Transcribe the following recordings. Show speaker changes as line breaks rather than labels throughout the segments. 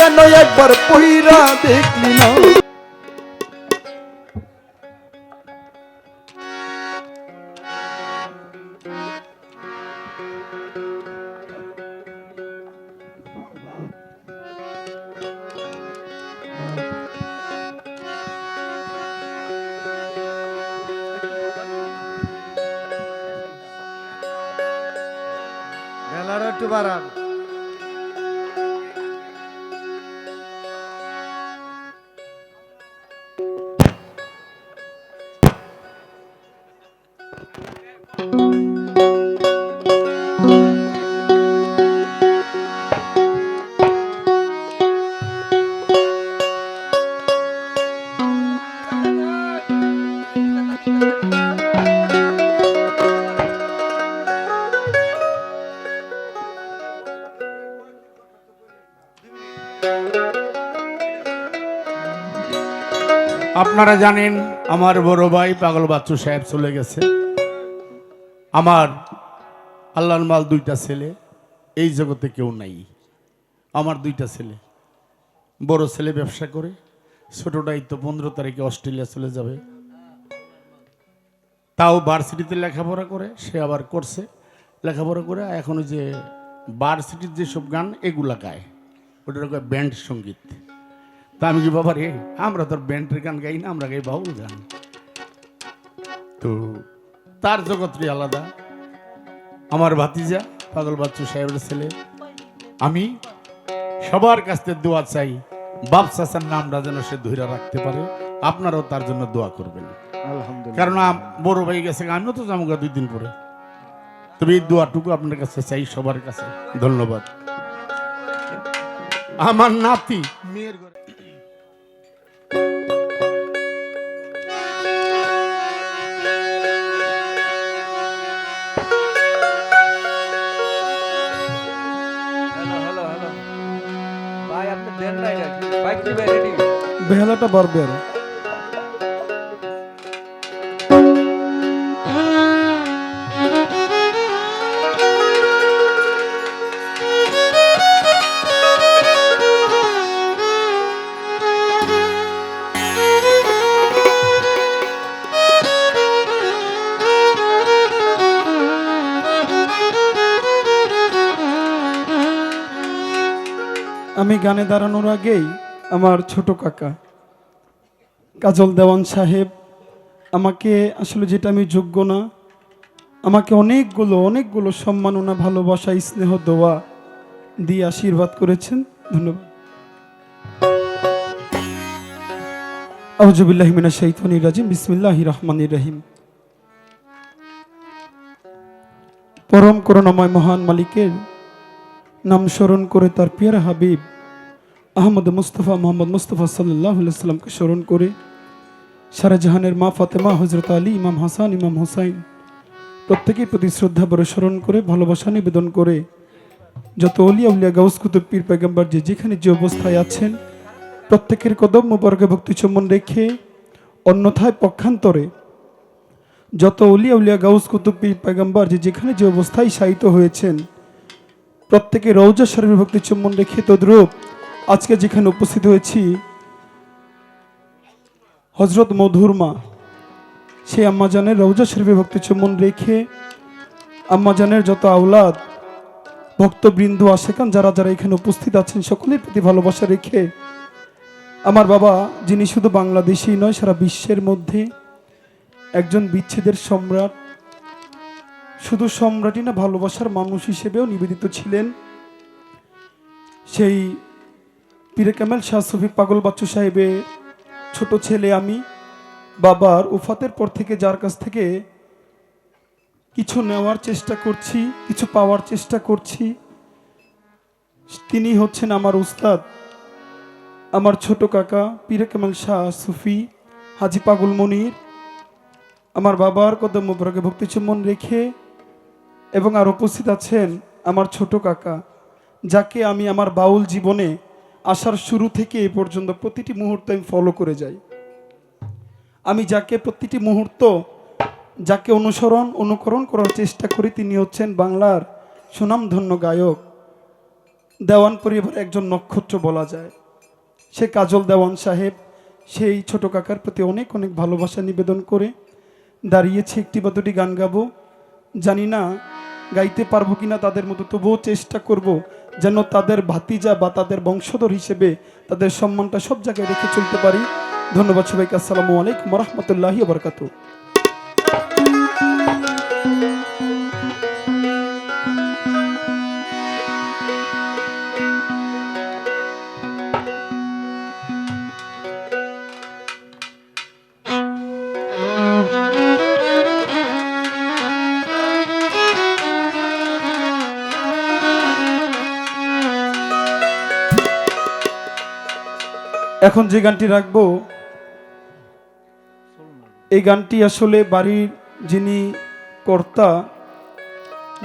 কেন একবার পইরা দেখলি না।
একটু বাড়ান।
আপনারা জানেন আমার বড় ভাই পাগল বাচ্চু সাহেব চলে গেছে। আমার আল্লাহর মাল দুইটা ছেলে, এই জগতে কেউ নাই। আমার দুইটা ছেলে, বড় ছেলে ব্যবসা করে, ছোটটাই তো পনেরো তারিখে অস্ট্রেলিয়া চলে যাবে। তাও ভার্সিটিতে লেখাপড়া করে, সে আবার করছে লেখাপড়া করে। এখন যে ভার্সিটির যেসব গান, এগুলা গায়। ওটা ব্যান্ড সংগীত। তা আমি কি বাবা রে? আমরা তোর ব্যান্ডের গান গাই না আমরা গাই বাউল গান। তো তার জগৎটি আলাদা। আমার ভাতিজা পাগল বাচ্চু সাহেবের ছেলে। আমি সবার কাছ থেকে দোয়া চাই বাপ চাচার নামটা যেন সে ধৈর্য রাখতে পারে। আপনারাও তার জন্য দোয়া করবেন।
আলহামদুলিল্লাহ।
কারণ বড় ভাই গেছে আমিও তো যাব দুই দিন পরে। তবে এই দোয়াটুকু আপনার কাছে চাই সবার কাছে। ধন্যবাদ। আমার নাতি মেয়ের
বেহালাটা বাড়বে আমি গানে দাঁড়ানোর আগেই আমার ছোট কাকা, কাজল দেওয়ান সাহেব, আমাকে আসলে যেটা আমি যোগ্য না, আমাকে অনেকগুলো অনেকগুলো সম্মাননা, ভালোবাসা, স্নেহ, দোয়া দিয়ে আশীর্বাদ করেছেন। ধন্যবাদ। আউজুবিল্লাহ মিনা শৈতানির রাজিম বিসমিল্লাহ রহমানির রহিম। পরম করুণাময় মহান মালিকের নাম স্মরণ করে তার পিয়ারা হাবিব আহমদ মুস্তফা মোহাম্মদ মুস্তফা সাল্লাহ সাল্লামকে স্মরণ করে সারা জাহানের মা ফাতেমা হজরত আলী, ইমাম হাসান, ইমাম হোসাইন প্রত্যেকের প্রতি শ্রদ্ধা বড় স্মরণ করে, ভালোবাসা নিবেদন করে, যত অলিয়া উলিয়া গাউস পীর পেগম্বর যে যেখানে যে অবস্থায় আছেন, প্রত্যেকের কদম মুবারকে ভক্তি চুম্বন রেখে, অন্যথায় পক্ষান্তরে যত অলিয়া উলিয়া গাউস কুতুব পীর পেগম্বর যে যেখানে যে অবস্থায় শায়িত হয়েছেন প্রত্যেকে রৌজা শরীফের ভক্তি চুম্বন রেখে তদ্রূপ আজকে যেখানে উপস্থিত হয়েছি হজরত মধুর মা, সেই আম্মাজানের রৌজা শরীফের ভক্তি চুম্বন রেখে আম্মাজানের যত আওলাদ, ভক্তবৃন্দ, আশেকান যারা যারা এখানে উপস্থিত আছেন, সকলের প্রতি ভালোবাসা রেখে আমার বাবা, যিনি শুধু বাংলাদেশেই নয়, সারা বিশ্বের মধ্যে একজন বিচ্ছেদের সম্রাট, শুধু সম্রাটই না, ভালোবাসার মানুষ হিসেবেও নিবেদিত ছিলেন। সেই পীরে কামেল শাহ সুফি পাগল বাচ্চু সাহেবের ছোট ছেলে আমি, বাবার উফাতের পর থেকে যার কাছ থেকে কিছু নেওয়ার চেষ্টা করছি, কিছু পাওয়ার চেষ্টা করছি। তিনি হচ্ছেন আমার উস্তাদ, আমার ছোট কাকা পীরে কামাল শাহ সুফি হাজি পাগল মনির। আমার বাবার কদম মুবারকে ভক্তি চুম্বন রেখে এবং আর উপস্থিত আছেন আমার ছোট কাকা, যাকে আমি আমার বাউল জীবনে আসার শুরু থেকে এ পর্যন্ত প্রতিটি মুহূর্ত আমি ফলো করে যাই। আমি যাকে প্রতিটি মুহূর্ত, যাকে অনুসরণ, অনুকরণ করার চেষ্টা করি তিনি হচ্ছেন বাংলার সুনামধন্য গায়ক। দেওয়ান পরিবার একজন নক্ষত্র বলা যায়। সে কাজল দেওয়ান সাহেব, সেই ছোট কাকার প্রতি অনেক অনেক ভালোবাসা নিবেদন করে দাঁড়িয়েছে একটি বা দুটি গান গাবো। জানি না গাইতে পারব কিনা তাদের মতো, তবুও চেষ্টা করব যেন তাদের ভাতিজা বা তাদের বংশধর হিসেবে তাদের সম্মানটা সব জায়গায় রেখে চলতে পারি। ধন্যবাদ সবাইকে। আসসালামু আলাইকুম রহমতুল্লাহি বরকাতু এখন যে গানটি রাখব, এই গানটি আসলে বাড়ির যিনি কর্তা,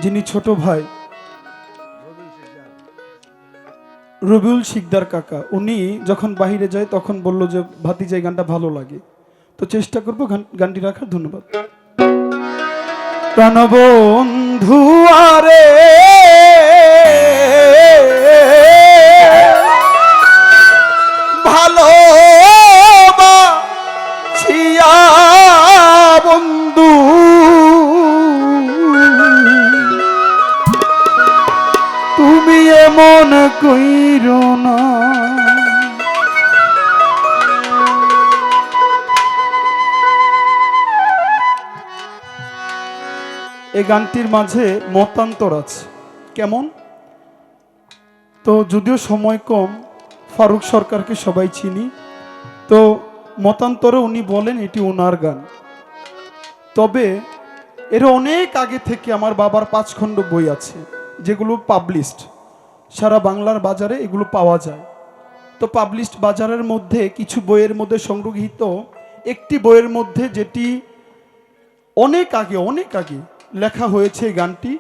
যিনি ছোট ভাই, রবিউল শিকদার কাকা, উনি যখন বাহিরে যায় তখন বলল যে, ভাতিজা, এই গানটা ভালো লাগে। তো চেষ্টা করব গানটি রাখার, ধন্যবাদ। প্রাণবন্ধু আরে! কইর না। এই গানটির মাঝে মতান্তর আছে। কেমন? তো যদিও সময় কম, ফারুক সরকারকে সবাই চিনি। তো মতান্তরে উনি বলেন এটি ওনার গান। তবে এর অনেক আগে থেকে আমার বাবার পাঁচ খণ্ড বই আছে, যেগুলো পাবলিশড সারা বাংলার বাজারে এগুলো পাওয়া যায়। তো পাবলিশড বাজারের মধ্যে কিছু বইয়ের মধ্যে সংগৃহীত একটি বইয়ের মধ্যে যেটি অনেক আগে অনেক আগে লেখা হয়েছে গানটি,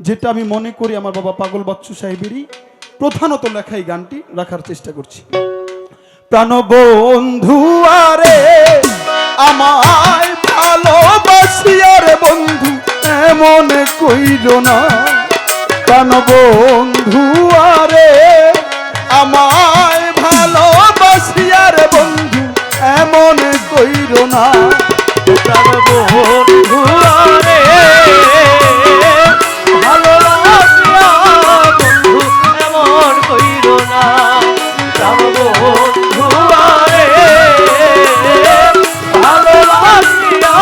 যেটা আমি মনে করি আমার বাবা পাগল বাচ্চু সাহেবেরই প্রধানত লেখা এই গানটি রাখার চেষ্টা করছি। প্রাণবন্ধু আরে, আমায় ভালোবাসিয়ার বন্ধু, এমন কইল না। প্রাণবন্ধু আরে আমায় ভালোবাসিয়ার বন্ধু, এমন কইল না।
লাগিয়া বন্ধু, এমন কইর না। প্রাণ বন্ধু আরে ভালো লাগিয়া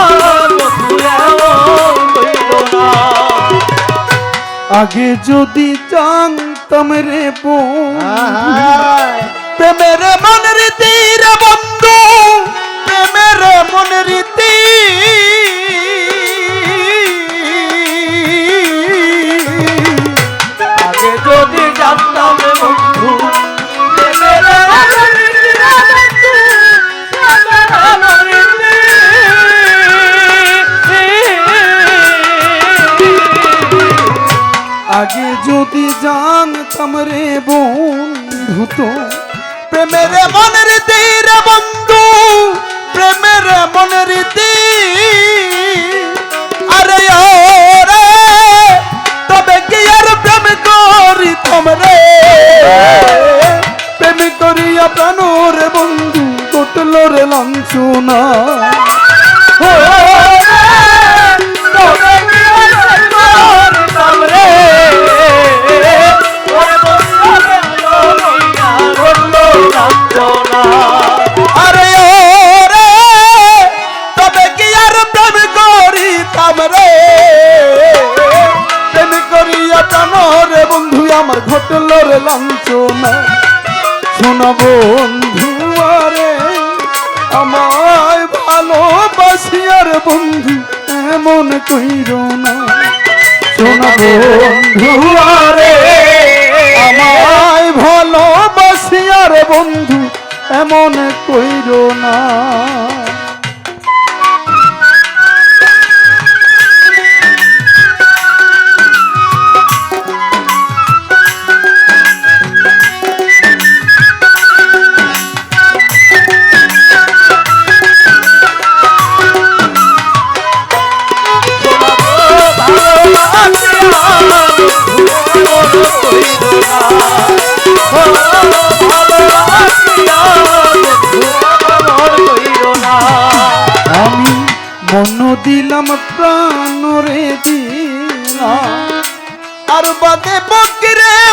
বন্ধু, এমন কইর না।
আগে যদি জানতাম রে বোন বন্ধু। তো প্রেমের মন রীতি রে বন্ধু, প্রেমের মন রীতি আরে রে তবে কি আর প্রেম করি তোমরে? প্রেম করিয়া প্রাণর বন্ধু কটল রে লাঞ্ছনা।
লাঞ্ছনা
শোনা বন্ধু, আরে আমায় ভালোবাসিয়ার বন্ধু, এমন কইর না শোনা বন্ধু, আরে আমায় না
ভালোবাসিয়া বন্ধু, এমন কইর না।
বাদে বকরে।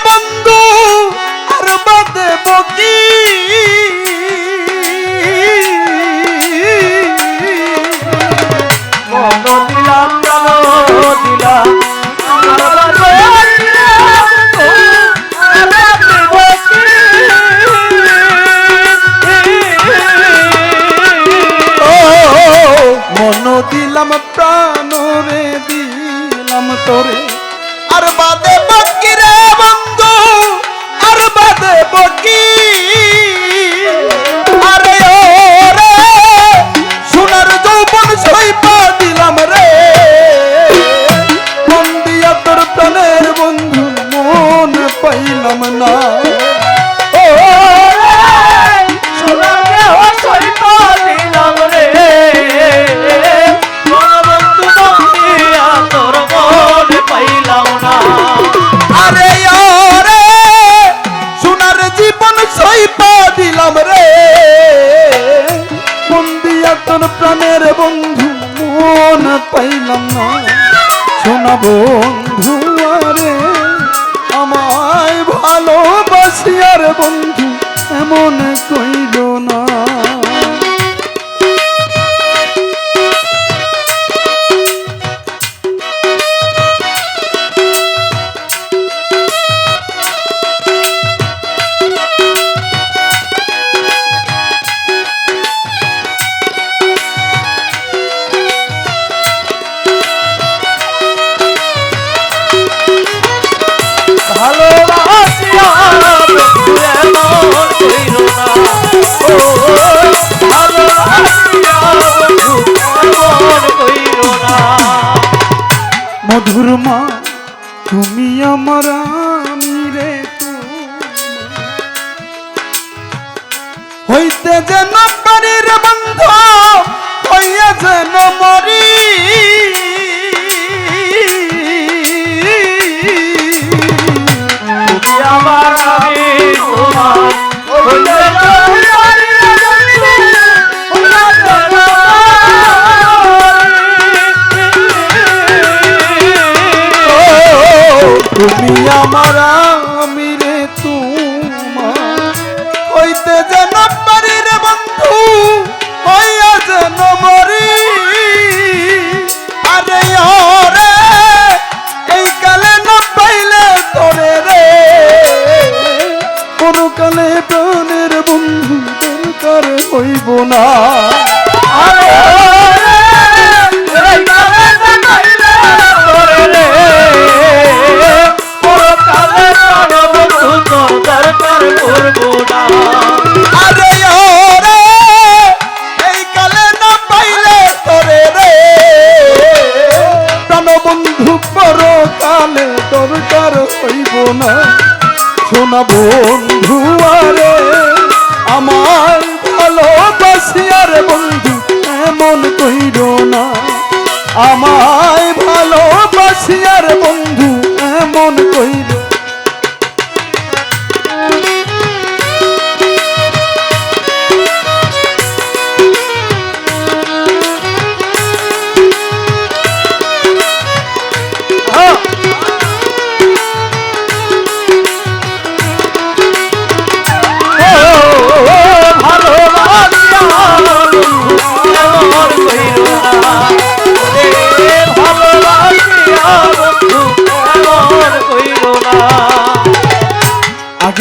সুরমা তুমি আমার রে হইতে যেন পানির বন্ধ হইয়া যেন মরি।
আমার আমি
তুমি আমার
বন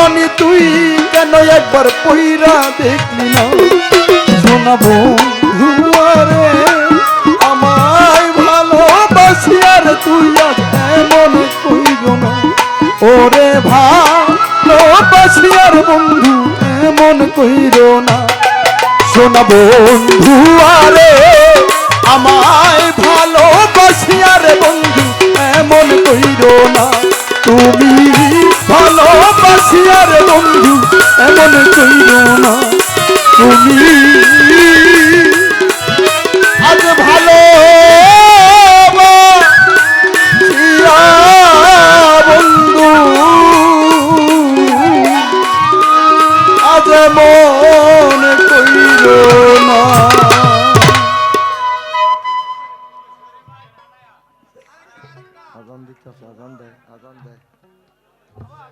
রনি তুই কেন একবার পইরা দেখলি না? শোনাবো ধুয়ারে আমায় ভালোবাসি আর তুই এমন কইর না। ওরে ভালোবাসি আর বন্ধু এমন কইর না। শোনা বন্ধু আরে আমায় ভালোবাসি আরে বন্ধু এমন কইর না। তুমি আরে বন্ধু এমন কইল না তুমি